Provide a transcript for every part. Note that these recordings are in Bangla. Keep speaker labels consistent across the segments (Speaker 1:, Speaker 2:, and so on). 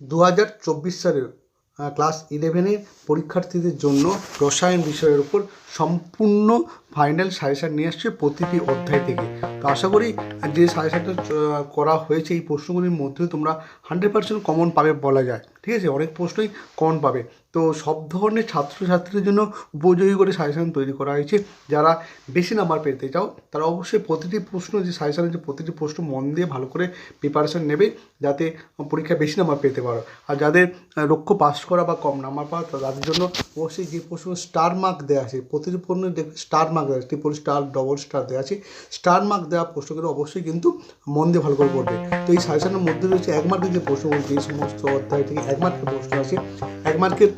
Speaker 1: দু হাজার চব্বিশ সালের ক্লাস ইলেভেনের পরীক্ষার্থীদের জন্য রসায়ন বিষয়ের উপর সম্পূর্ণ ফাইনাল সাজেশান নিয়ে আসছে প্রতিটি অধ্যায় থেকে। তো আশা করি যে সাজেশানটা করা হয়েছে এই প্রশ্নগুলির মধ্যে তোমরা হান্ড্রেড পার্সেন্ট কমন পাবে বলা যায়। ঠিক আছে? অনেক প্রশ্নই কমন পাবে। তো সব ধরনের ছাত্রছাত্রীদের জন্য উপযোগী করে সাজেশান তৈরি করা হয়েছে। যারা বেশি নাম্বার পেতে চাও, তারা অবশ্যই প্রতিটি প্রশ্ন, যে সাজেশানের যে প্রতিটি প্রশ্ন মন দিয়ে ভালো করে প্রিপারেশন নেবে, যাতে পরীক্ষায় বেশি নাম্বার পেতে পারো। আর যাদের লক্ষ্য পাস করা বা কম নাম্বার পাওয়া তাদের জন্য অবশ্যই যে প্রশ্ন স্টার মার্ক দেওয়া আছে, প্রতিটি প্রশ্নে স্টার মার্ক দেওয়া আছে ট্রিপল স্টার ডবল স্টার দেওয়া আছে স্টার মার্ক দেওয়া প্রশ্নগুলো অবশ্যই কিন্তু মন দিয়ে ভালো করে পড়বে। তো এই সাজেশানের মধ্যে রয়েছে এক মার্কের যে প্রশ্নগুলো, যে সমস্ত অধ্যায় থেকে এক মার্কের প্রশ্ন আছে এক মার্কের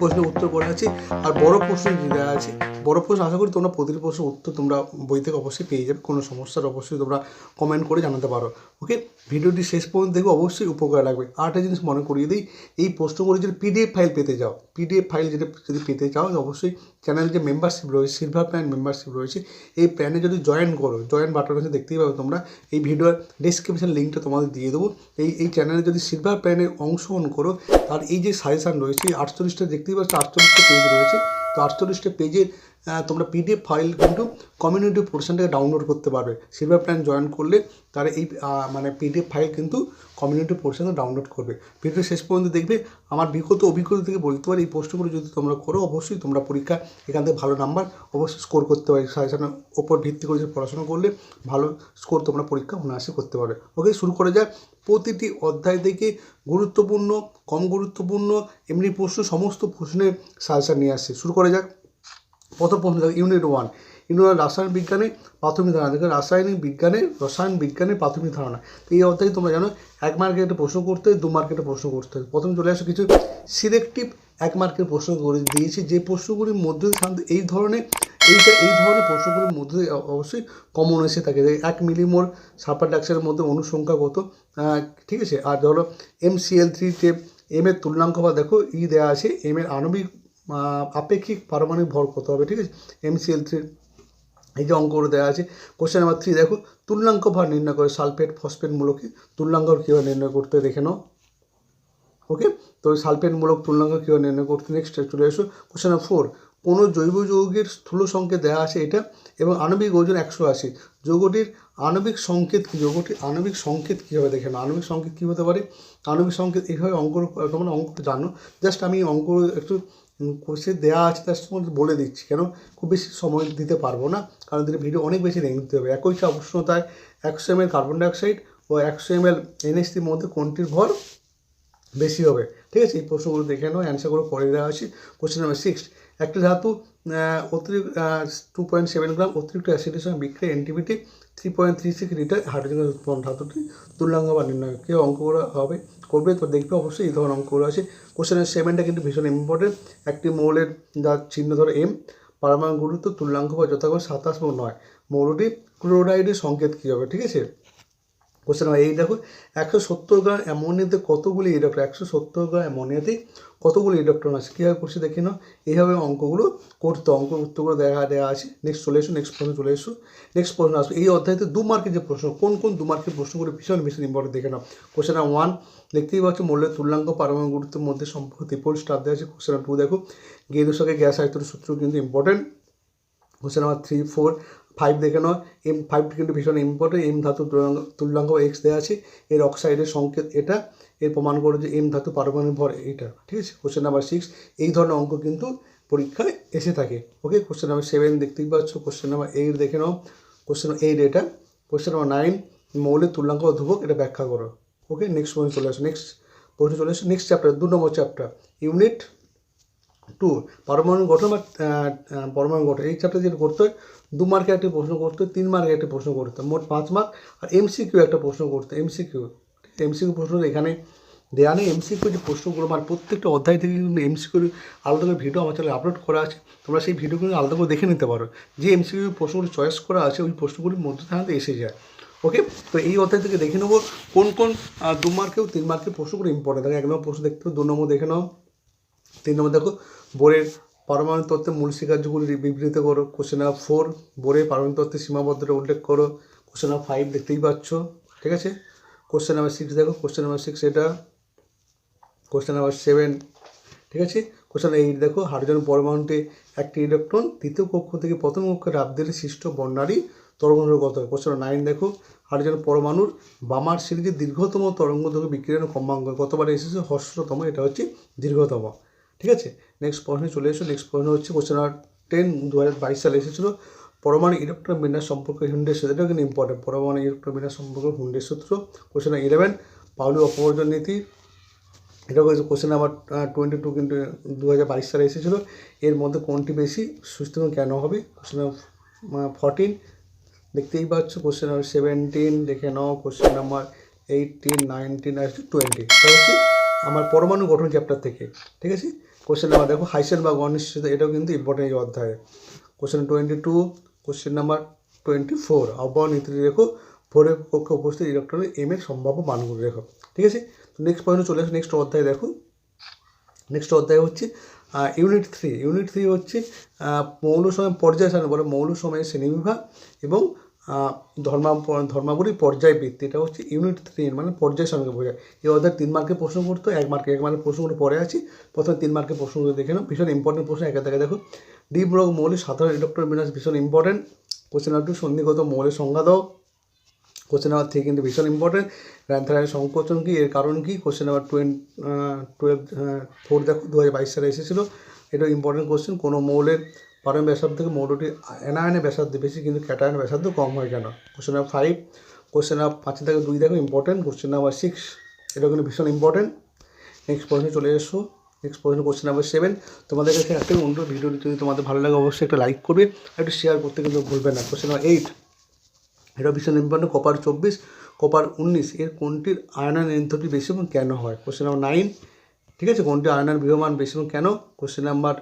Speaker 1: প্রশ্নের উত্তর করা আছে আর বড় প্রশ্ন দেওয়া আছে, বড় প্রশ্ন আশা করি তোমরা প্রতিটি প্রশ্নের উত্তর তোমরা বই থেকে অবশ্যই পেয়ে যাবে। কোনো সমস্যার অবশ্যই তোমরা কমেন্ট করে জানাতে পারো। ওকে ভিডিওটি শেষ পর্যন্ত দেখবে অবশ্যই উপকার লাগবে। আর একটা জিনিস মনে করিয়ে দিই, এই প্রশ্নগুলি যদি পিডিএফ ফাইল পেতে যাও পিডিএফ ফাইল যেটা যদি পেতে চাও, অবশ্যই চ্যানেল যে মেম্বারশিপ রয়েছে সিলভার প্ল্যান মেম্বারশিপ রয়েছে, এই প্ল্যানে যদি জয়েন করো জয়েন বাটন আছে, দেখতেই পাবে তোমরা। এই ভিডিওর ডিসক্রিপশন লিঙ্কটা তোমাদের দিয়ে দেবো। এই এই চ্যানেলে যদি সিলভার প্ল্যানে অংশগ্রহণ করো, তার এই যে সাজেশান রয়েছে আটচল্লিশটা দেখতেই পাচ্ছ আটচল্লিশটা পেজ রয়েছে। তো আটচল্লিশটা পেজের তোমরা পিডিএফ ফাইল কিন্তু কমিউনিটি পোর্শন থেকে ডাউনলোড করতে পারবে। সিলভার প্ল্যান জয়েন করলে তারা এই মানে পিডিএফ ফাইল কিন্তু কমিউনিটি পোর্শনে ডাউনলোড করবে। ভিডিও শেষ পর্যন্ত দেখবে। আমার বিগত অভিজ্ঞতা থেকে বলতে পারি, এই প্রশ্নগুলো যদি তোমরা করো, অবশ্যই তোমরা পরীক্ষা এখান থেকে ভালো নাম্বার অবশ্যই স্কোর করতে পারি সাজেশনের ওপর ভিত্তি করে পড়াশোনা করলে ভালো স্কোর তোমরা পরীক্ষা অনায়াসে করতে পারবে। ওকে শুরু করে যাক। প্রতিটি অধ্যায় থেকে গুরুত্বপূর্ণ, কম গুরুত্বপূর্ণ, এমনি প্রশ্ন সমস্ত প্রশ্নের সাজেশন নিয়ে আসছে শুরু করে যাক। প্রথম ইউনিট ওয়ান ইউনিট ওয়ান রাসায়ন বিজ্ঞানে প্রাথমিক ধারণা। দেখো, রাসায়নিক বিজ্ঞানে, রসায়ন বিজ্ঞানের প্রাথমিক ধারণা। তো এই অধ্যায়ে তোমরা জানো, এক মার্কের একটা প্রশ্ন করতে দু মার্কের একটা প্রশ্ন করতে প্রথমে চলে আসো কিছু সিলেক্টিভ এক মার্কের প্রশ্ন করে দিয়েছি। যে প্রশ্নগুলির মধ্যে সাধারণত এই ধরনের, এইটা, এই ধরনের প্রশ্নগুলির মধ্যে অবশ্যই কমন এসে থাকে এক মিলিমোর সালফার ডাইঅক্সাইডের মধ্যে অনুসংখ্যা কত? ঠিক আছে? আর ধরো এম সি এল থ্রিতে এম এর তুলনাঙ্ক বা দেখো, ই দেওয়া আছে এম এর আণবিক আপেক্ষিক পারমাণবিক ভর কত হবে, ঠিক আছে? এম সি এল থ্রি এই যে অঙ্কগুলো দেওয়া আছে কোশ্চেন নাম্বার থ্রি দেখো, তুল্যাঙ্ক ভার নির্ণয় করে সালফেট ফসফেট মূলকে তুল্যাঙ্ক কীভাবে নির্ণয় করতে দেখে নাও। ওকে তো সালফেট মূলক তুলনাঙ্ক কীভাবে নির্ণয় করতে নেক্সট চলে এসো কোশ্চেন নাম্বার ফোর কোনো জৈব যৌগের স্থূল সংকেত দেওয়া আছে এটা? এবং আণবিক ওজন একশো আশি। যৌগটির আণবিক সংকেত কী? যৌগটির আণবিক সংকেত কীভাবে দেখে নাও? আণবিক সংকেত কী হতে পারে? আণবিক সংকেত এইভাবে অঙ্ক, তোমরা অঙ্ক জানো। জাস্ট আমি অঙ্ক একটু কোর্সে দেওয়া আছে তার সঙ্গে বলে দিচ্ছি। কেন? খুব বেশি সময় দিতে পারব না। কারণ দিলে ভিডিও অনেক বেশি লেন্থ দিতে হবে। একই উষ্ণতায় একশো এম কার্বন ডাইঅক্সাইড ও একশো এম এল এনএসটির মধ্যে কোনটির ভর বেশি হবে? ঠিক আছে? এই প্রশ্নগুলো দেখে নাও। অ্যান্সারগুলো পরে দেওয়া আছে কোশ্চেন নাম্বার সিক্স একটা ধাতু অতিরিক্ত টু পয়েন্ট সেভেন গ্রাম অতিরিক্ত অ্যাসিডের সঙ্গে বিক্রিয়া এনটিভিটি three point three six litre hydrogen ধাতুটি তুল্যাঙ্গ বা নির্ণয় কেউ অঙ্ক করা হবে? করবে, তো দেখবে অবশ্যই এই ধরনের অঙ্কগুলো আছে। কোশ্চেনের সেভেনটা কিন্তু ভীষণ ইম্পর্টেন্ট একটি মৌলের যা চিহ্ন ধরো এম পারমাণবিক গুরুত্ব, তুল্যাঙ্ক বা যথাক্রমে সাতাশ এবং নয়। মৌলটি ক্লোরাইডের সংকেত কী হবে, ঠিক আছে? কোশ্চেন নাম্বার এই দেখো, একশো সত্তর গ্রাম অ্যামোনিয়াতে কতগুলি ইলেকট্রন একশো সত্তর গ্রাম অ্যামোনিয়াতে কতগুলি ইলেকট্রন আছে? কীভাবে করছি, দেখে নাও। এইভাবে অঙ্কগুলো করতে। অঙ্ক উত্তরগুলো দেখা দেওয়া আছে। নেক্সট চলে এসো নেক্সট প্রশ্ন চলে এসো। নেক্সট প্রশ্ন আসবে। এই অধ্যায়তে দু মার্কের যে প্রশ্ন, কোন কোন দু মার্কের প্রশ্নগুলো ভীষণ ভীষণ ইম্পর্টেন্ট দেখে নাও। কোশ্চেন ওয়ান দেখতেই পাচ্ছ মূল্যের তুল্যাঙ্ক পারমাণবিক গুরুত্বের মধ্যে সম্পর্ক ত্রিপল স্টার দেওয়া আছে। কোশ্চেন নাম্বার টু দেখো, গেদুসাকে গ্যাস আয়তনের সূত্র কিন্তু important question number three four five দেখে নাও। এম ফাইভটি কিন্তু ভীষণ ইম্পর্টেন্ট এম ধাতু তুল্যাঙ্ক এক্স দেওয়া আছে। এর অক্সাইডের সংকেত এটা। এর প্রমাণ করে যে এম ধাতু পারমাণবিক ভর এইটা। ঠিক আছে? কোশ্চেন নাম্বার সিক্স এই ধরনের অঙ্ক কিন্তু পরীক্ষায় এসে থাকে। ওকে কোশ্চেন নাম্বার সেভেন দেখতেই পাচ্ছ। কোশ্চেন নাম্বার এইট দেখে নাও। কোশ্চেন এইট এটা। কোশ্চেন নাম্বার নাইন মৌলের তুল্যাঙ্ক ও ধ্রুবক এটা ব্যাখ্যা করো। ওকে নেক্সট পয়েন্ট চলে আসো। নেক্সট প্রশ্ন চলে আসো। নেক্সট চ্যাপ্টার দু নম্বর চ্যাপ্টার ইউনিট টু পারমাণবিক গঠন বা পরমাণু গঠন। এই চ্যাপ্টার যেটা করতে হয় দু মার্কে একটা প্রশ্ন করতে, তিন মার্কে একটা প্রশ্ন করতে, মোট পাঁচ মার্ক, আর এমসিকিউ একটা প্রশ্ন করতে এমসিকিউ এমসিকিউ প্রশ্ন এখানে দেওয়া নেই। এমসিকিউ যে প্রশ্নগুলো আমার প্রত্যেকটা অধ্যায় থেকে কিন্তু এমসিকিউ আলাদা করে ভিডিও আমার চ্যানেলে আপলোড করা আছে। তোমরা সেই ভিডিওগুলো আলাদা করে দেখে নিতে পারো। যে এমসিকিউ প্রশ্নগুলো চয়েস করা আছে, ওই প্রশ্নগুলির মধ্যে সাধারণত এসে যায়। ওকে তো এই অধ্যায় থেকে দেখে নেব কোন কোন দু মার্কেও তিন মার্কের প্রশ্নগুলো ইম্পর্টেন্ট দেখো, এক নম্বর প্রশ্ন দেখতে হবে, দু নম্বর দেখে নাও। তিন নম্বর দেখো, বোরের পারমাণবিক তত্ত্বের মূল স্বীকার্যগুলি বিবৃত করো। কোশ্চেন নাম্বার ফোর বোরে পারমাণবিক তত্ত্বের সীমাবদ্ধতা উল্লেখ করো। কোশ্চেন নাম্বার ফাইভ দেখতেই পাচ্ছ। ঠিক আছে? কোশ্চেন নাম্বার সিক্স দেখো। কোশ্চেন নাম্বার সিক্স এটা কোশ্চেন নাম্বার সেভেন ঠিক আছে? কোশ্চেন এইট দেখো। হাইড্রোজেন পরমাণুতে একটি ইলেকট্রন তৃতীয় কক্ষ থেকে প্রথম কক্ষের রাবদের সৃষ্ট বর্ণালী তরঙ্গ কত? কোশ্চেন নাইন দেখো। হাইড্রোজেন পরমাণুর বামার সিরিজের দীর্ঘতম তরঙ্গ বিকিরণ কম্পাঙ্ক কতবার এসেছে? হর্ষতম, এটা হচ্ছে দীর্ঘতম। ঠিক আছে? নেক্সট প্রশ্নে চলে এসো। নেক্সট প্রশ্ন হচ্ছে কোশ্চেন নাম্বার টেন দু হাজার বাইশ সালে এসেছিল। পরমাণু ইলেকট্রন বিন্যাস সম্পর্কে হুন্ডের সূত্র এটাও কিন্তু ইম্পর্টেন্ট পরমাণু ইলেকট্রন বিন্যাস সম্পর্কে হুন্ডের সূত্র কোশ্চেন ইলেভেন পাউলি অপবর্জন নীতি। এটা হচ্ছে কোশ্চেন নাম্বার টোয়েন্টি টু কিন্তু দু হাজার বাইশ সালে এসেছিল। এর মধ্যে কোনটি বেশি, সুস্থ কেন হবে? কোশ্চেন নাম্বার ফর্টিন দেখতেই পাচ্ছ। কোশ্চেন নাম্বার সেভেন্টিন দেখে নাও। কোশ্চেন নাম্বার এইটিন নাইনটিন আর টোয়েন্টি এটা হচ্ছে আমার পরমাণু গঠন চ্যাপ্টার থেকে, ঠিক আছে? কোশ্চেন নাম্বার দেখো হাইসেন বা অনিশ্চিত এটাও কিন্তু ইম্পর্টেন্ট এই অধ্যায়ে। Question twenty two question number twenty four আবহাওয়া নীতি রেখো ফোরের পক্ষে উপস্থিত ইলেকট্রনের এম এর সম্ভাব্য মানগুলো রেখো ঠিক আছে? তো নেক্সট পয়েন্টে চলে আসো নেক্সট অধ্যায় দেখো। নেক্সট অধ্যায় হচ্ছে ইউনিট থ্রি ইউনিট থ্রি হচ্ছে আহ, মৌল সময় পর্যায় সারণী বলে মৌল সময়ের শ্রেণীবিভাগ এবং ধর্মা, ধর্মাবলী পর্যায় ভিত্তি এটা হচ্ছে ইউনিট থ্রি মানে পর্যায় সারণীকে বোঝায়। এই অধ্যায় তিন মার্কের প্রশ্ন করতো, এক মার্কে, এক মার্কের প্রশ্নগুলো পরে আছি। প্রথমে তিন মার্কের প্রশ্নগুলো দেখে নাও, ভীষণ ইম্পর্টেন্ট প্রশ্ন, একে দেখে দেখো। ডিপ রোগ মৌলিক সাধারণ ইলেকট্রন বিন্যাস ভীষণ ইম্পর্টেন্ট কোশ্চেন নাম্বার টু সন্ধিগত মৌলের সংজ্ঞা দাও। কোশ্চেন নাম্বার থ্রি কিন্তু ভীষণ ইম্পর্টেন্ট গ্রান্থারায় সংকোচন কী, এর কারণ কী? Question number twenty twelve four দেখো দু হাজার বাইশ সালে এসেছিল। এটা ইম্পর্টেন্ট কোশ্চেন কোনো মৌলের পারমাণবিক ব্যাসার্ধ থেকে মৌলটি অ্যানায়নের ব্যাসার্ধ বেশি কিন্তু ক্যাটায়নের ব্যাসার্ধ কম হয় কেন? Question number five question number পাঁচে থেকে দুই দেখো ইম্পর্টেন্ট কোশ্চেন নাম্বার সিক্স এটা কিন্তু ভীষণ ইম্পর্টেন্ট নেক্সট প্রশ্নে চলে এসো। নেক্সট প্রশ্ন কোশ্চেন নাম্বার সেভেন তোমাদের কাছে একটা অনুরোধ ভিডিওটি যদি তোমাদের ভালো লাগে অবশ্যই একটা লাইক করবে একটু শেয়ার করতে কিন্তু ভুলবে না। কোশ্চেন নাম্বার এইট এটা ভীষণ ইম্পর্টেন্ট কপার চব্বিশ কপার উনিশ, এর কোনটির আয়নার নিয়ন্ত্রণটি বেশি এবং কেন হয়? কোশ্চেন নাম্বার নাইন ঠিক আছে? কোনটি আয়নার বিহমান বেশি এবং কেন? কোশ্চেন নাম্বার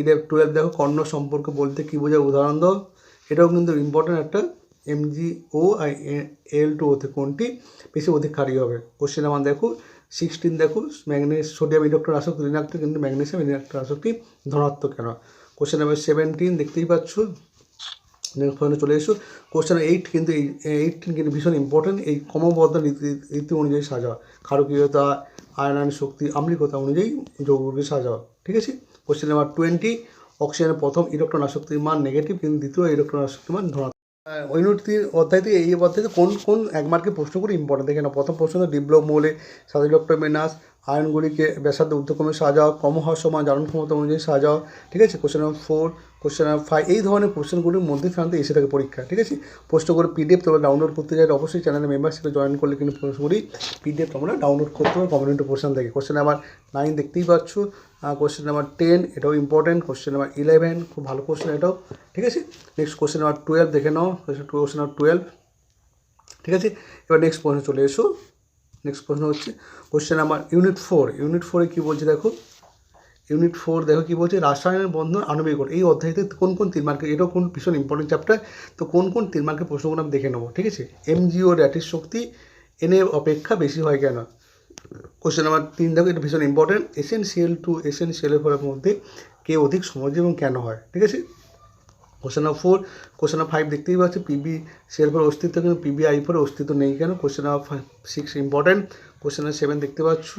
Speaker 1: ইলেভ টুয়েলভ দেখো, কর্ণ সম্পর্ক বলতে কী বোঝায়? উদাহরণ দাও। এটাও কিন্তু ইম্পর্টেন্ট একটা এমজি ও এল টু ওতে কোনটি বেশি অধিকারী হবে? কোশ্চেন আমার দেখো সিক্সটিন দেখো, ম্যাগনেস সোডিয়াম ইলেকট্রন আসক্তি, ঋণাত্মক কিন্তু ম্যাগনেসিয়াম ইলেকট্রন আসক্তি, ধনাত্মক কেন? কোশ্চেন নাম্বার সেভেন্টিন দেখতেই পাচ্ছ? পয়েন্টে চলে এসো। কোশ্চেন এইট কিন্তু এই এইটিন কিন্তু ভীষণ ইম্পর্টেন্ট এই ক্রমবদ্ধ নীতি রীতি অনুযায়ী সাজা ক্ষারকীয়তা, আয়নায়ন শক্তি, আম্লিকতা অনুযায়ী যৌগকে সাজাও। ঠিক আছে? কোশ্চেন নাম্বার টোয়েন্টি অক্সিজেনের প্রথম ইলেকট্রন আসক্তির মান নেগেটিভ কিন্তু দ্বিতীয় ইলেকট্রন আসক্তির মান ধনাত্মক। ওই নোটটির অধ্যায়তে এই অধ্যায়তে কোন কোন একমার্কে প্রশ্ন প্রশ্নগুলো ইম্পর্টেন্ট দেখে না প্রথম প্রশ্ন তো মোলে মৌলে বিন্যাস আয়নগুলিকে ব্যাসার্ধ উদ্যক্রমে সাজাও, কম হওয়ার সময় জারণ ক্ষমতা অনুযায়ী সাজাও, ঠিক আছে? Question number four question number five এই ধরনের কোশ্চেনগুলির মধ্যে সাধারণত এসে থাকে পরীক্ষা, ঠিক আছে? প্রশ্ন করে পিডিএফ তোমরা ডাউনলোড করতে চাইলে অবশ্যই চ্যানেলের মেম্বারশিপে জয়েন করলে কিন্তু প্রশ্নগুলি পিডিএফ তোমরা ডাউনলোড করতে পারো কমিউনিটি পোর্শন থেকে। কোশ্চেন নাম্বার নাইন দেখতেই পাচ্ছ। কোশ্চেন নাম্বার টেন এটাও ইম্পর্টেন্ট কোশ্চেন নাম্বার ইলেভেন খুব ভালো কোশ্চেন এটাও, ঠিক আছে? নেক্সট কোশ্চেন নাম্বার টুয়েলভ দেখে নাও। কোশ্চেন নাম্বার টুয়েলভ ঠিক আছে? এবার নেক্সট প্রশ্ন চলে এসো। নেক্সট প্রশ্ন হচ্ছে question number unit four unit ফোরে কী বলছে দেখো? ইউনিট ফোর দেখো কী বলছে, রাসায়নিক বন্ধন আণবিক গঠন। এই অধ্যায়তে কোন কোন তিন মার্কের এটাও কোন ভীষণ ইম্পর্টেন্ট চ্যাপ্টার তো কোন কোন তিন মার্কের প্রশ্নগুলো আমি দেখে নেব, ঠিক আছে? এমজিও র্যাটির শক্তি এনে অপেক্ষা বেশি হয় কেন? কোশ্চেন নাম্বার তিন দেখো, এটা ভীষণ ইম্পর্টেন্ট এসেনশিয়াল টু এসেনশিয়ালের ফলের মধ্যে কে অধিক সহজ এবং কেন হয়, ঠিক আছে? Question number four question number five দেখতেই পাচ্ছি পিবি সেলফের অস্তিত্ব কিন্তু পিবিআই ফোর অস্তিত্ব নেই কেন? Question number six important question number seven দেখতে পাচ্ছ,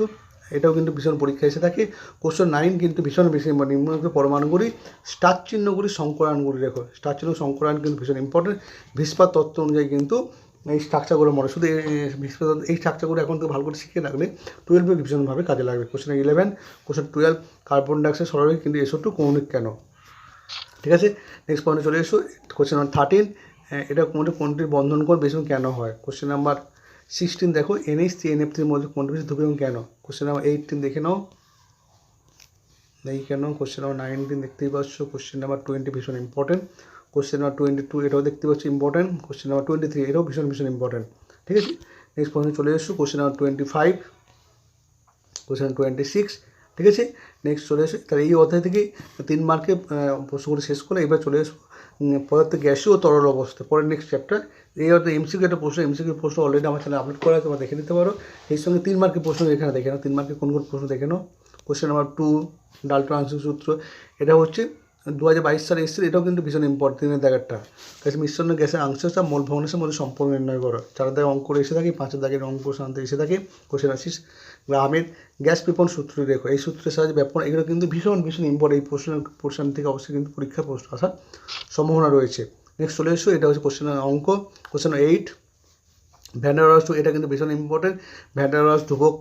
Speaker 1: এটাও কিন্তু ভীষণ পরীক্ষা এসে থাকে। কোশ্চেন নাইন কিন্তু ভীষণ বেশি নিম্নলিখিত পরমাণুগুলি স্টার চিহ্নগুলি সংকরানগুলি রেখো স্টার চিহ্ন সংকরান কিন্তু ভীষণ ইম্পর্টেন্ট ভিস্পার তত্ত্ব অনুযায়ী কিন্তু এই স্ট্রাকচারগুলো মনে শুধু এই স্ট্রাকচারগুলো এখন তো ভালো করে শিখে রাখলে টুয়েলভে ভীষণভাবে কাজে লাগবে। Question eleven question twelve carbon dioxide সরাসরি কিন্তু এসব টু কৌণিক কেন? ঠিক আছে? নেক্সট পয়েন্টে চলে এসো। কোশ্চেন নাম্বার থার্টিন এটা কোনটি কোনটির বন্ধন কোণ বেশি কেন হয়? কোশ্চেন নাম্বার সিক্সটিন দেখো এনএইচ থ্রি এনএফ থ্রির মধ্যে কোনটি বেশি এবং কেন? কোশ্চেন নাম্বার এইটিন দেখে নাও। এই কেন কোশ্চেন নাম্বার নাইনটিন দেখতেই পাচ্ছ। কোশ্চেন নাম্বার টোয়েন্টি ভীষণ important question number twenty two এটাও দেখতে পাচ্ছ important question number twenty three এটাও ভীষণ ভীষণ ইম্পর্টেন্ট ঠিক আছে? নেক্সট পয়েন্টে চলে এসো। Question number twenty five question twenty six ঠিক আছে? নেক্সট চলে আসে তাহলে এই অধ্যায় থেকে তিন মার্কে প্রশ্নগুলো শেষ করে এবার চলে আসব পদার্থ গ্যাসীয় ও তরল অবস্থা। পরের নেক্সট চ্যাপ্টার এই অর্থে এমসিকে একটা প্রশ্ন। এমসিকিউ প্রশ্ন অলরেডি আমার চ্যানেল আপলোড করা তোমরা দেখে নিতে পারো। এই সঙ্গে তিন মার্কের প্রশ্ন এখানে দেখে নাও। তিন মার্কে কোন কোন প্রশ্ন দেখে নাও। কোশ্চেন নাম্বার টু ডাল্টন আংশিক সূত্র। এটা হচ্ছে দু হাজার বাইশ সালে এসেছিল, এটাও কিন্তু ভীষণ ইম্পর্টেন্ট দেখারটা কাছে মিশ্রণ গ্যাসের আংশ আর মোল ভগ্নাংশের মধ্যে সম্পর্ক নির্ণয় করো। চার দাগে অঙ্ক এসে থাকে, পাঁচের দাগের অঙ্ক শান্ত এসে থাকে কোশ্চেন আসিস গ্রামের গ্যাস পিপন সূত্র দেখো। এই সূত্রের সাহায্যে ব্যাপন, এগুলো কিন্তু ভীষণ ভীষণ ইম্পর্টেন্ট এই প্রশ্ন পোর্শন থেকে অবশ্যই কিন্তু পরীক্ষা প্রশ্ন আসার সম্ভাবনা রয়েছে। নেক্সট চলে এসো, এটা হচ্ছে কোশ্চেন অঙ্ক। কোশ্চেন এইট ভ্যান্ডারস এটা কিন্তু ভীষণ ইম্পর্টেন্ট ভ্যান্ডারস ধ্রুবক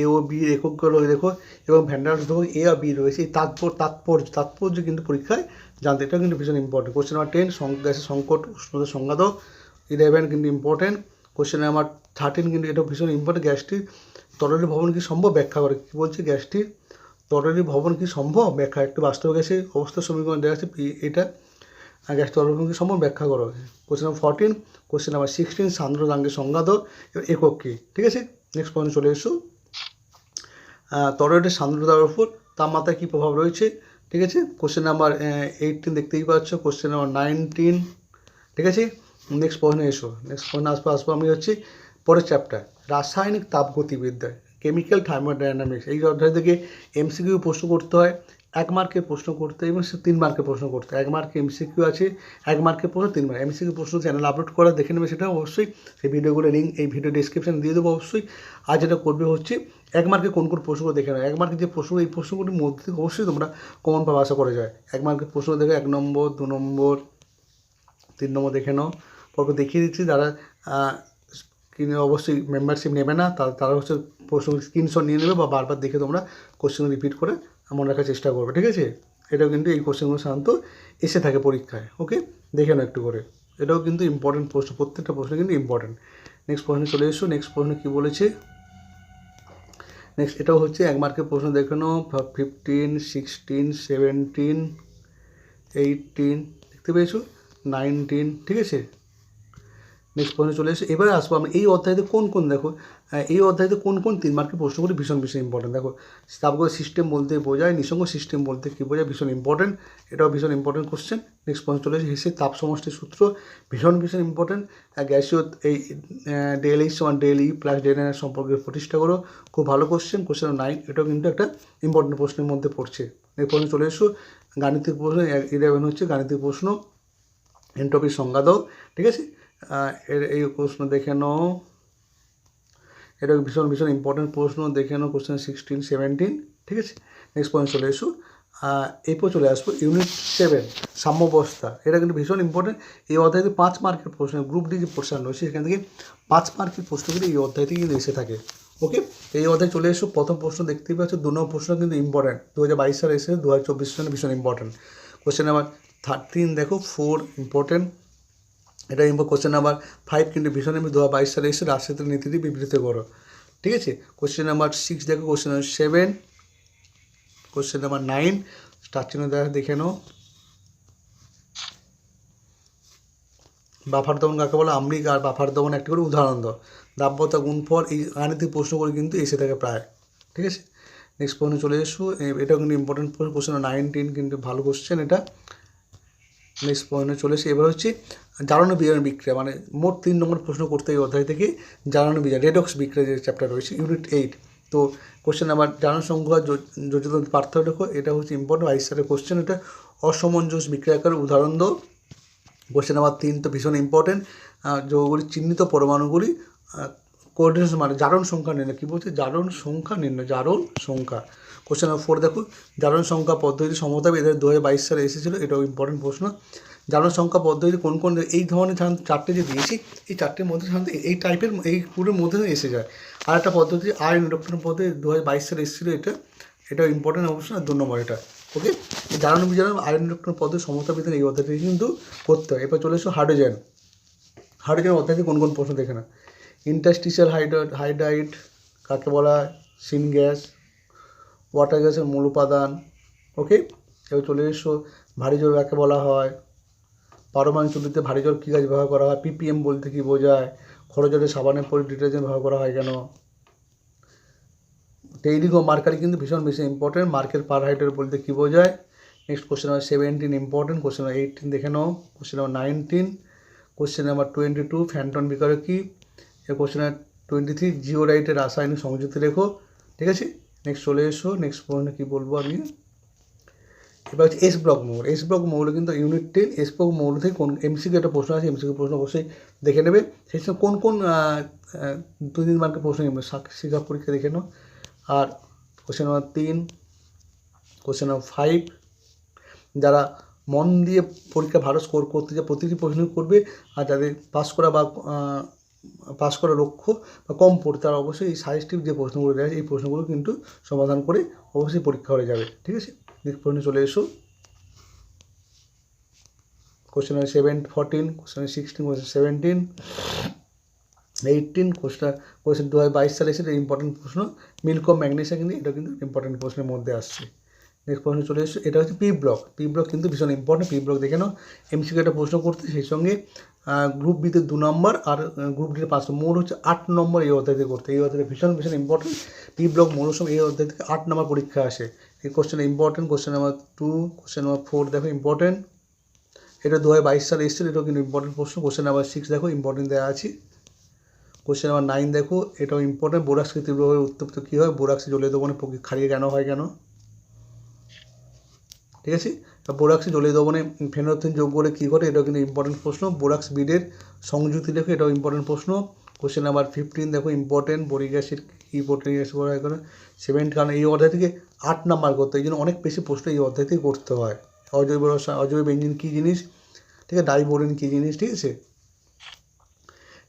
Speaker 1: এ ও বি এককগুলো দেখো, এবং ভ্যান্ডারস ধ্রুবক এ আর বি রয়েছে, এই তাৎপর তাৎপর্য তাৎপর্য কিন্তু পরীক্ষায় জানতে এটা কিন্তু ভীষণ ইম্পর্টেন্ট কোশ্চেন নাম্বার টেন গ্যাসের সংকট উষ্ণতার দাও। ইলেভেন কিন্তু ইম্পর্টেন্ট কোশ্চেন নাম্বার থার্টিন কিন্তু এটা ভীষণ ইম্পর্টেন্ট গ্যাসটির তরলী ভবন কি সম্ভব? ব্যাখ্যা করে কী বলছে? গ্যাসটির তরলী ভবন কি সম্ভব? ব্যাখ্যা একটি বাস্তব গ্যাসের অবস্থা সমীকরণ দেওয়া আছে এটা গ্যাস ভবন সম্ভব ব্যাখ্যা করো। Question number fourteen question number sixteen সান্দ্র দাঙ্গের সংজ্ঞা দাও একক কী? ঠিক আছে? নেক্সট পয়েন্ট চলে এসো। তরলের সান্দ্রতার উপর তাপমাত্রার কী প্রভাব রয়েছে? ঠিক আছে? কোশ্চেন নাম্বার এইটিন দেখতেই পাচ্ছ। কোশ্চেন নাম্বার নাইনটিন ঠিক আছে? নেক্সট প্রশ্নে এসো। নেক্সট প্রশ্নে আসব আসব আমি হচ্ছে পরের চ্যাপ্টার রাসায়নিক তাপগতিবিদ্যা কেমিক্যাল থার্মোডাইনামিক্স এই অধ্যায় থেকে এমসিকিউ প্রশ্ন করতে হয়। এক মার্কে প্রশ্ন করতে এবং সে তিন মার্কে প্রশ্ন করতে। এক মার্কে এমসিকিউ আছে, এক মার্কে প্রশ্ন, তিন মার্ক। এমসিকিউ প্রশ্ন চ্যানেল আপলোড করা, দেখে নেবে সেটা অবশ্যই। সেই ভিডিওগুলো লিঙ্ক এই ভিডিও ডিসক্রিপশন দিয়ে দেবো অবশ্যই। আর যেটা করবে হচ্ছে, এক মার্কে কোন কোন প্রশ্নগুলো দেখে নেবে এক মার্কে যে প্রশ্ন, এই প্রশ্নগুলির মধ্যে থেকে অবশ্যই তোমরা কমন পাবে আশা করা যায়। এক মার্কে প্রশ্ন দেখে এক নম্বর, দু নম্বর, তিন নম্বর দেখে নাও। পরপর দেখিয়ে দিচ্ছি, যারা কিনে অবশ্যই মেম্বারশিপ নেবে না তারা হচ্ছে প্রশ্ন স্ক্রিনশট নিয়ে নেবে বা বারবার দেখে তোমরা কোশ্চেন রিপিট করে মনে রাখার চেষ্টা করবে, ঠিক আছে? এটাও কিন্তু এই কোশ্চেনগুলো সাধারণত এসে থাকে পরীক্ষায় ওকে দেখে নাও একটু করে। এটাও কিন্তু ইম্পর্টেন্ট প্রশ্ন, প্রত্যেকটা প্রশ্ন কিন্তু ইম্পর্টেন্ট নেক্সট প্রশ্নে চলে এসো নেক্সট প্রশ্নে কী বলেছে? নেক্সট এটাও হচ্ছে এক মার্কের প্রশ্ন, দেখে নাও ফিফটিন সিক্সটিন সেভেন্টিন এইটিন দেখতে পেয়েছ? নাইনটিন ঠিক আছে? নেক্সট প্রশ্নে চলে এসে এবারে আসব আমরা এই অধ্যায়তে কোন কোন দেখো এই অধ্যায়তে কোন কোন তিন মার্কের প্রশ্নগুলি ভীষণ ভীষণ ইম্পর্টেন্ট দেখো তাপগত সিস্টেম বলতে বোঝায়, নিঃসঙ্গ সিস্টেম বলতে কী বোঝায় ভীষণ ইম্পর্টেন্ট এটাও ভীষণ ইম্পর্টেন্ট কোশ্চেন নেক্সট প্রশ্ন চলে এসে হেসে তাপ সমষ্টির সূত্র ভীষণ ভীষণ ইম্পর্টেন্ট গ্যাসীয় এই ডেল এইচ সমান del E plus del N সম্পর্কে প্রতিষ্ঠা করো। খুব ভালো কোশ্চেন কোশ্চেন নাইন এটাও কিন্তু একটা ইম্পর্টেন্ট প্রশ্নের মধ্যে পড়ছে। নেক্সট প্রশ্ন চলে এসো, গাণিতিক প্রশ্ন ইলেভেন হচ্ছে গাণিতিক প্রশ্ন, এন্ট্রপির সংজ্ঞা দাও, ঠিক আছে? এর এই প্রশ্ন দেখে নাও। এটা ভীষণ ভীষণ ইম্পর্টেন্ট প্রশ্ন, দেখে নাও কোশ্চেন সিক্সটিন সেভেন্টিন ঠিক আছে? নেক্সট পয়েন্ট চলে এসো। এরপর চলে আসব ইউনিট সেভেন সাম্যবস্থা। এটা কিন্তু ভীষণ ইম্পর্টেন্ট এই অধ্যায়তে পাঁচ মার্কের প্রশ্ন গ্রুপ ডি যে পোর্শন রয়েছে, সেখান থেকে পাঁচ মার্কের প্রশ্নগুলি এই অধ্যায় থেকে কিন্তু এসে থাকে। ওকে এই অধ্যায় চলে এসো। প্রথম প্রশ্ন দেখতেই পাচ্ছ, দু নম্বর প্রশ্ন কিন্তু ইম্পর্টেন্ট দু হাজার বাইশ সালে এসে দু হাজার চব্বিশ সালে ভীষণ ইম্পর্টেন্ট কোশ্চেন নাম্বার থার্টিন দেখো ফোর ইম্পর্টেন্ট এটা কোশ্চেন নাম্বার ফাইভ কিন্তু ভীষণ আমি দু হাজার বাইশ সালে এসে রাষ্ট্রীয় নীতিটি বিবৃত করো। ঠিক আছে? কোশ্চেন নাম্বার সিক্স দেখো question number seven question number nine star দেখা দেখে নাও। বাফার দমন কাকে বলে? আমরিক আর বাফার দমন একটি করে উদাহরণ দাও। দাব্যতা, গুণফল, এই গাণিতিক প্রশ্নগুলো কিন্তু এসে থাকে প্রায়। ঠিক আছে? নেক্সট প্রশ্ন চলে এসো। এ- এটাও কিন্তু ইম্পর্টেন্ট প্রশ্ন নাইনটিন কিন্তু ভালো কোশ্চেন এটা। নেক্সট পয়েন্টে চলে এসে এবার হচ্ছে জ্বালানো বিজারণ বিক্রিয়া। মানে মোট তিন নম্বর প্রশ্ন করতে এই অধ্যায় থেকে জ্বালানো বিজারণ রেডক্স বিক্রিয়া যে চ্যাপ্টার রয়েছে ইউনিট এইট তো কোশ্চেন নাম্বার জ্বালানো সংখ্যা যোজিত পার্থক্য এটা হচ্ছে ইম্পর্টেন্ট বাইশ সালের কোশ্চেন এটা অসমঞ্জস বিক্রিয়াকার উদাহরণ দো কোশ্চেন নাম্বার তিন তো ভীষণ ইম্পর্টেন্ট যৌগগুলি চিহ্নিত পরমাণুগুলি কোঅর্ডিনেশন মানে জারণ সংখ্যা নির্ণয়। কী বলছে? জারণ সংখ্যা নির্ণয়, জারণ সংখ্যা। কোশ্চেন নাম্বার ফোর দেখো জারণ সংখ্যা পদ্ধতি সমতা এদের দু হাজার বাইশ সালে এসেছিল, এটাও ইম্পর্টেন্ট প্রশ্ন। জারণ সংখ্যা পদ্ধতি কোন কোন এই ধরনের সাধারণত চারটে যে দিয়েছি, এই চারটের মধ্যে সাধারণত এই টাইপের এই পুরোর মধ্যে এসে যায়। আর একটা পদ্ধতি, আর ইন্ডাকশন পদ্ধতি দু হাজার বাইশ সালে এসেছিল, এটা, এটাও ইম্পর্টেন্ট অবশ্যই আর দু নম্বর এটা। ওকে জারণ বিজারণ আয়রন ইলেকট্রন পদ্ধতি সমতা বিধান এই অধ্যায়টি কিন্তু করতে হয়। এরপর চলে এসো হাইড্রোজেন। হাইড্রোজেন অধ্যায়তে কোন কোন প্রশ্ন দেখে না ইন্টারস্টিশিয়াল হাইড্রোড হাইড্রাইড কাকে বলা সিন গ্যাস ওয়াটার গ্যাসের মূল উপাদান ওকে এবার চলে এসো, ভারী জল কাকে বলা হয়? পারমাণবিক চুল্লিতে ভারী জল কী কাজ ব্যবহার করা হয়? পিপিএম বলতে কী বোঝায়? খরচ জলে সাবানের পরে ডিটারজেন্ট ব্যবহার করা হয় কেন? টেইলিং ও মার্কারি কিন্তু ভীষণ বেশি ইম্পর্টেন্ট মার্কের পার হাইড্রেট বলতে কী বোঝায়? Next question number seventeen important question number eighteen দেখে নাও। Question number nineteen question number twenty two Fenton বিকারক কী? এর কোশ্চেন নাম্বার টোয়েন্টি থ্রি জিওরাইটের রাসায়নিক সংযুক্তি রেখো ঠিক আছে? নেক্সট চলে এসো নেক্সট পয়েন্টে কী বলব আমি? এবার হচ্ছে এস ব্লক মৌল। এস ব্লক মৌল কিন্তু ইউনিট টেন এস ব্লক মৌল থেকে কোন এমসিকে একটা প্রশ্ন আছে এমসিকে প্রশ্ন অবশ্যই দেখে নেবে। সেই সময় কোন কোন দুই তিন মার্কের প্রশ্ন শিক্ষা পরীক্ষা দেখে নাও। আর কোশ্চেন নাম্বার তিন কোশ্চেন নাম্বার ফাইভ যারা মন দিয়ে পরীক্ষা ভালো স্কোর করতে যায় প্রতিটি প্রশ্ন করবে। আর যাদের পাস করা বা পাস করার লক্ষ্য বা কম পড়ে তারা অবশ্যই এই সাজেস্টিভ যে প্রশ্নগুলো দেয় এই প্রশ্নগুলো কিন্তু সমাধান করে অবশ্যই পরীক্ষা হয়ে যাবে, ঠিক আছে? নেক্সট প্রশ্নে চলে এসো। Question seven fourteen question sixteen question seventeen eighteen question question দু হাজার বাইশ সালে এসেছে ইম্পর্টেন্ট প্রশ্ন মিল্কম ম্যাগনেসিয়াম কিন্তু এটা কিন্তু ইম্পর্টেন্ট প্রশ্নের মধ্যে আসছে। নেক্সট প্রশ্ন চলে এসেছে, এটা হচ্ছে পি ব্লক পি ব্লক কিন্তু ভীষণ ইম্পর্টেন্ট পি ব্লক দেখে নাও। এমসিকিউ একটা প্রশ্ন করতে সেই সঙ্গে গ্রুপ বিতে দু নম্বর আর গ্রুপ ডিতে পাঁচ নম্বর হচ্ছে আট নম্বর এই অধ্যায় থেকে করতে। এই অধ্যায়টা ভীষণ ভীষণ ইম্পর্টেন্ট পি ব্লক মৌসুম এই অধ্যায় থেকে আট নম্বর পরীক্ষা আসে। এই question important question number two question number four দেখো ইম্পর্টেন্ট এটা দু হাজার বাইশ সালে এসেছিল, এটাও কিন্তু ইম্পর্টেন্ট প্রশ্ন। কোশ্চেন নাম্বার সিক্স দেখো ইম্পর্টেন্ট দেওয়া আছে। কোশ্চেন নাম্বার নাইন দেখো, এটাও ইম্পর্টেন্ট বোরাক্সকে তীব্রভাবে উত্তপ্ত কী হয়? বোরাক্সে জলীয় দ্রবণে পকি- ক্ষারীয় কেন হয় কেন? ঠিক আছে? বোরাক্সে জলীয় দ্রবণে ফেনোথিন যোগ করে কী করে? এটাও কিন্তু ইম্পর্টেন্ট প্রশ্ন। বোরাক্স বিডের সংযুক্তি দেখো, এটাও ইম্পর্টেন্ট প্রশ্ন। কোশ্চেন নাম্বার ফিফটিন দেখো ইম্পর্টেন্ট বোরিক অ্যাসিড কী বোরিক অ্যাসিড করা হয় কেন সেভেন কারণ এই অধ্যায় থেকে আট নাম্বার করতে এই জন্য অনেক বেশি প্রশ্ন এই অধ্যায় থেকে করতে হয়। অজৈব অজৈব ইঞ্জিন কী জিনিস? ঠিক আছে ডাইবোরিন কী জিনিস? ঠিক আছে?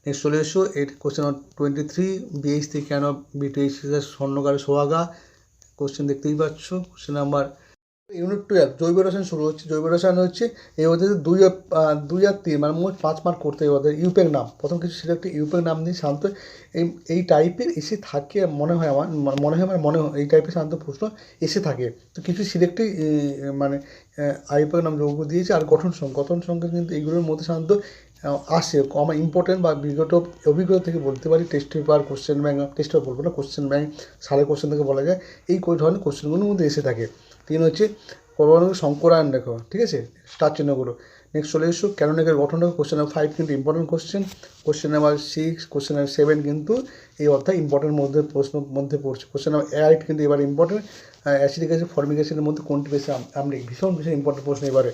Speaker 1: নেক্সট চলে এসো এই কোশ্চেন টোয়েন্টি থ্রি বিএইচ থেকে কেন বিটিএইচ স্বর্ণকারে সোহাগা? কোশ্চেন দেখতেই পাচ্ছ। কোশ্চেন নাম্বার ইউনিট টুয়েলভ জৈব রসায়ন শুরু হচ্ছে। জৈব রসায়ন হচ্ছে এই অধ্যায়ে দুই দুই আর তিন মানে মোট পাঁচ মার্ক করতে হবে অধ্যায় ইউপেক নাম। প্রথম কিছু সেটা একটা ইউপেক নাম নিয়ে শান্ত। এই এই টাইপের এসে থাকে মনে হয় আমার মনে হয় আমার মনে হয় এই টাইপের শান্ত প্রশ্ন এসে থাকে। তো কিছু সিলেক্টে মানে আইউপেক নাম যোগ্য দিয়েছে আর গঠন সংখ্যা গঠন সংখ্যা কিন্তু এগুলোর মধ্যে আহ, আসে। আমার ইম্পর্টেন্ট বা বিগত অভিজ্ঞতা থেকে বলতে পারি test paper question bank test paper বলব না কোশ্চেন ব্যাংক সালে কোশ্চেন থেকে বলা যায় এই ধরনের কোশ্চেনগুলোর মধ্যে এসে থাকে। তিন হচ্ছে পরমাণু সংকরায়ন দেখো ঠিক আছে? স্টার চিহ্নগুলো। নেক্সট চলে এসো ক্যানোনিকের গঠন দেখো কোশ্চেন নাম্বার ফাইভ কিন্তু important question question number six question number seven কিন্তু এই অর্থাৎ ইম্পর্টেন্ট মধ্যে, প্রশ্ন মধ্যে পড়ছে। কোশ্চেন নাম্বার এইট কিন্তু এবার ইম্পর্টেন্ট অ্যাসিডিক অ্যাসিড ফর্মিক অ্যাসিডের মধ্যে কোনটি বেশি আম- ভীষণ ভীষণ ইম্পর্টেন্ট প্রশ্ন এবারে।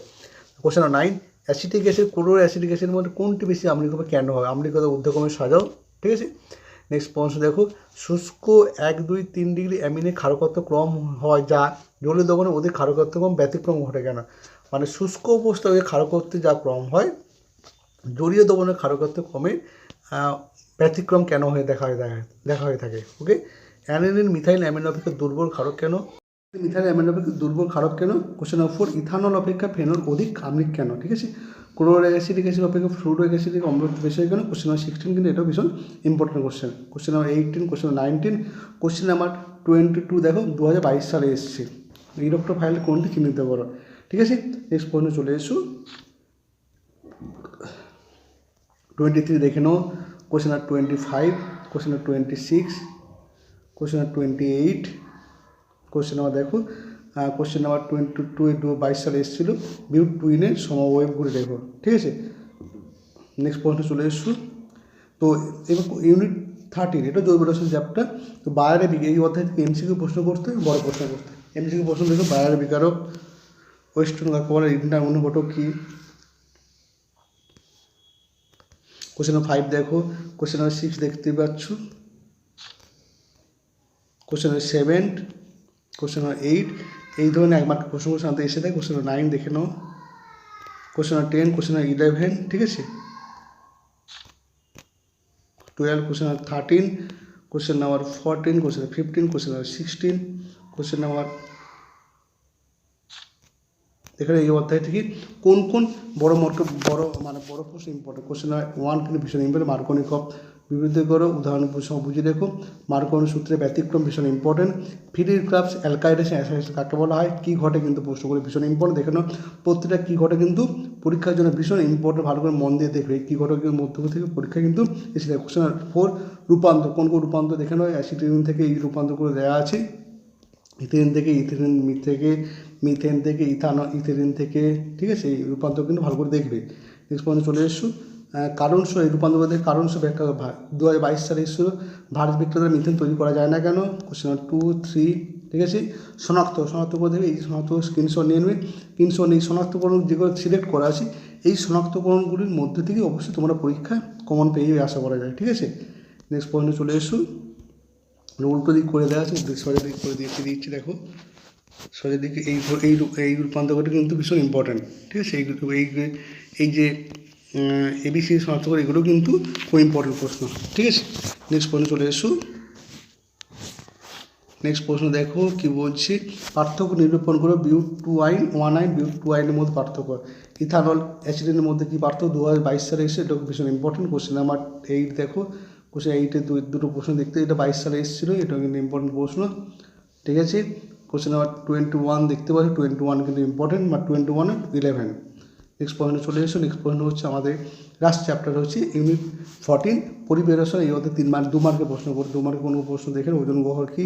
Speaker 1: Question number nine acidic acid chloro acidic অ্যাসিডের মধ্যে কোনটি বেশি আমলিক হবে কেন হয়? আমলিকতা ঊর্ধ্বক্রমে সাজাও, ঠিক আছে? নেক্সট প্রশ্ন দেখো, শুষ্ক এক, দুই, তিন ডিগ্রি অ্যামিনে ক্ষারকত্ব ক্রম হয় যা জলীয় দ্রবণে অধিক ক্ষারকত্ব ক্রম ব্যতিক্রম ঘটে কেন? মানে শুষ্ক অবস্থায় ওই ক্ষারকত্বে যা ক্রম হয়, জলীয় দ্রবণের ক্ষারকত্ব ক্রমে ব্যতিক্রম কেন হয়ে দেখা হয়ে দেখা দেখা হয়ে থাকে ওকে অ্যানিলিন মিথাইল অ্যামিনো অপেক্ষা দুর্বল ক্ষারক কেন? মিথাইল অ্যামিন অপেক্ষা দুর্বল ক্ষারক কেন? কোশ্চেন নম্বর ফোর ইথানল অপেক্ষা ফেনল অধিক আম্লিক কেন, ঠিক আছে? ক্লোরিক অ্যাসিডিক অ্যাসিড অপেক্ষা ফ্লুরিক অ্যাসিডিক অম্লত্ব বেশি হয় কেন কোশ্চেন নাম্বার সিক্সটিন কিন্তু এটাও ভীষণ important question question number eighteen question nineteen question number twenty two দেখো দু হাজার বাইশ সালে এসেছে। ইরক্টো ফাইল কোনটি চিহ্নিত করো ঠিক আছে? নেক্সট প্রশ্ন চলে এসো। টোয়েন্টি থ্রি দেখে নাও। কোশ্চেন আর টোয়েন্টি ফাইভ কোশ্চেন আর টোয়েন্টি সিক্স কোশ্চেন আর টোয়েন্টি এইট কোশ্চেন নাম্বার দেখো। Question number twenty two two বাইশ সালে এসেছিল। বিউট টুইনের সমওয়েবগুলি দেখো। ঠিক আছে? নেক্সট প্রশ্ন চলে এসছো তো এবার ইউনিট থার্টিন এটা জৈব রসায়ন চ্যাপ্টার তো বায়ারে বিক এই অধ্যায় থেকে প্রশ্ন করতে বড় প্রশ্ন করতে এমসিকিউ প্রশ্ন দেখো বায়ারে বিকারক। ওয়েস্টার্ন কাকে বলে ইন্টার অনুঘটক কী? কোশ্চেন নাম্বার ফাইভ দেখো। কোশ্চেন নাম্বার সিক্স দেখতে পাচ্ছ। Question number seven question number eight এই ধরনের এক মার্ক প্রশ্নগুলো সাধারণত এসে থাকে কোশ্চেন নাইন দেখে নাও। কোশ্চেন টেন কোশ্চেন ইলেভেন ঠিক আছে? Twelve question thirteen question number fourteen question fifteen question number sixteen question number এখানে এই অধ্যায় থেকে কোন কোন বড় মার্ক বড় মানে বড় প্রশ্ন ইম্পর্টেন্ট কোশ্চেন ওয়ান কিন্তু ভীষণ ইম্পর্টেন্ট মার্কনিক অফ বিবৃতি করো, উদাহরণ বুঝিয়ে দেখো মার্কনি সূত্রে ব্যতিক্রম ভীষণ ইম্পর্টেন্ট ফিরির ক্রাফস অ্যালকাইডেশন অ্যাসাইডেশন কাকে বলা হয়? কী ঘটে কিন্তু প্রশ্নগুলো ভীষণ ইম্পর্টেন্ট দেখে নাও কী ঘটে কিন্তু পরীক্ষার জন্য ভীষণ ইম্পর্টেন্ট ভালো করে মন দিয়ে দেখবে কী ঘটে কিন্তু মধ্য থেকে পরীক্ষা কিন্তু এসে কোশ্চেন ফোর রূপান্তর। কোন কোন রূপান্তর? দেখে নাও অ্যাসিডিন থেকে এই রূপান্তরগুলো দেওয়া আছে। ইথিলিন থেকে ইথিলিন মি- থেকে মিথেন থেকে ইথানো ইথিলিন থেকে, ঠিক আছে? এই রূপান্তর কিন্তু ভালো করে দেখবে। নেক্সট পয়েন্টে চলে এসছো। আহ, কারণ সহ এই রূপান্তর থেকে কারণ সহ ব্যাখ্যা দু হাজার বাইশ সালে এসেছিল ভারত বিক্রেতার মিথেন তৈরি করা যায় না কেন? কোশ্চেন টু থ্রি ঠিক আছে? শনাক্ত শনাক্ত করে এই শনাক্ত স্ক্রিনশট নিয়ে নেবে। স্ক্রিনশট এই শনাক্তকরণ যেগুলো সিলেক্ট করা আছে এই শনাক্তকরণগুলির মধ্যে থেকে অবশ্যই তোমরা পরীক্ষায় কমন পেয়ে আশা করা যায় ঠিক আছে? নেক্সট পয়েন্টে চলে এসো। উল্টো দিক করে দেওয়া আছে সোজা দিক করে দিয়েছি দিচ্ছি দেখো। সোজা দিকে এই এই এই রূপান্তর কিন্তু ভীষণ ইম্পর্ট্যান্ট ঠিক আছে? এই এই যে এবিসি শনাক্ত করে এগুলো কিন্তু খুব ইম্পর্টেন্ট প্রশ্ন। ঠিক আছে? নেক্সট প্রশ্ন চলে এসো। নেক্সট প্রশ্ন দেখো, কি বলছি? পার্থক্য নিরূপণ করো বিউট টু আইন ওয়ান আইন বিউট টু আইনের মধ্যে পার্থক্য। ইথানল অ্যাসিডের মধ্যে কি পার্থক্য? দু হাজার বাইশ সালে এসে এটা ভীষণ ইম্পর্টেন্ট কোশ্চেন নাম্বার এইট দেখো কোশ্চেন এইটে দুটো প্রশ্ন দেখতে, এটা বাইশ সালে এসেছিল এটা কিন্তু ইম্পর্টেন্ট প্রশ্ন। ঠিক আছে? কোশ্চেন নাম্বার টোয়েন্টি ওয়ান দেখতে পাচ্ছি টোয়েন্টি ওয়ান কিন্তু ইম্পর্টেন্ট বা টোয়েন্টি ওয়ান ইলেভেন নেক্সট পয়েন্টে চলে এসো নেক্সট পয়েন্ট হচ্ছে আমাদের লাস্ট চ্যাপ্টার হচ্ছে ইউনিট ফর্টিন পরিবেশন এই ওদের তিন মার্ক দু মার্কের প্রশ্ন করে, দু মার্কের কোনো প্রশ্ন দেখেন ওজন গ্রহণ কী?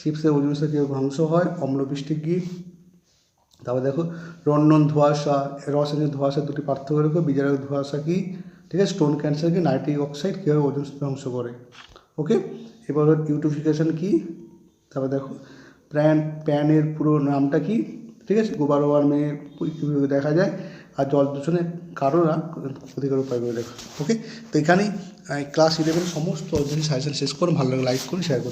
Speaker 1: শিপসের ওজন সাথে ধ্বংস হয়? অম্লবৃষ্টি কী? তারপর দেখো রন্ডন ধোঁয়াশা, রসায়নিক ধোঁয়াশা দুটি পার্থক্য রেখো, বিজারক ধোঁয়াশা কী? ঠিক আছে স্টোন ক্যান্সার ক্যান্সারকে নাইট্রিক অক্সাইড কীভাবে ওজন ধ্বংস করে? ওকে এবার ইউটিফিকেশন কী? তারপর দেখো প্যান প্যানের পুরো নামটা কি? ঠিক আছে গ্লোবাল ওয়ার্মিংয়ে কীভাবে দেখা যায়। আর জল দূষণের কারণ ক্ষতিকারক উপায় করে ওকে তো এখানেই ক্লাস ইলেভেন সমস্ত জিনিস সাজেশন শেষ করুন, ভালো লাগে লাইক করুন শেয়ার করুন।